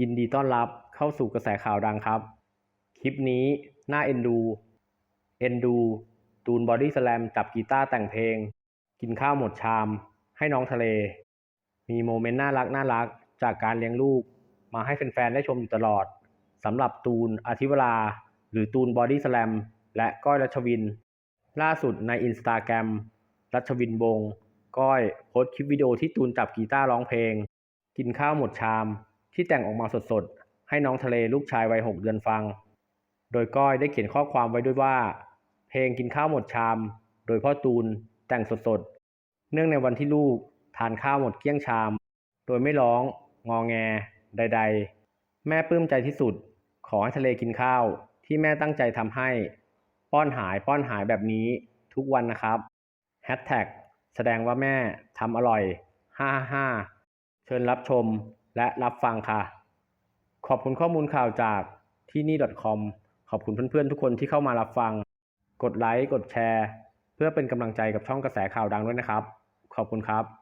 ยินดีต้อนรับเข้าสู่กระแสข่าวดังครับ คลิปนี้น่าเอ็นดู เอ็นดู ตูนบอดี้สแลมจับกีตาร์แต่งเพลง กินข้าวหมดชาม ให้น้องทะเล มีโมเมนต์น่ารักน่ารักจากการเลี้ยงลูก มาให้แฟนๆ ได้ชมอยู่ตลอดสำหรับตูนอาทิวรา หรือตูนบอดี้สแลมและก้อยรัชวิน ล่าสุดในอินสตาแกรมรัชวินวงก้อยโพสคลิปวิดีโอที่ตูนจับกีตาร์ร้องเพลง กินข้าวหมดชาม ที่แต่งออกมาสดๆ ให้น้องทะเลลูกชายวัยหกเดือนฟัง โดยก้อยได้เขียนข้อความไว้ด้วยว่า เพลงกินข้าวหมดชาม โดยพ่อตูนแต่งสดๆ เนื่องในวันที่ลูกทานข้าวหมดเกลี้ยงชาม โดยไม่ร้อง งอแง ใด ๆ แม่ปลื้มใจที่สุด ขอให้ทะเลกินข้าว ที่แม่ตั้งใจทำให้ ป้อนหายป้อนหายแบบนี้ทุกวันนะครับแฮชแท็กแสดงว่าแม่ทำอร่อย 555เชิญรับชม และรับฟังค่ะ ขอบคุณข้อมูลข่าวจากที่นี่ .com ขอบคุณเพื่อนๆทุกคนที่เข้ามารับฟัง กดไลค์ กดแชร์ เพื่อเป็นกำลังใจกับช่องกระแสข่าวดังด้วยนะครับ ขอบคุณครับ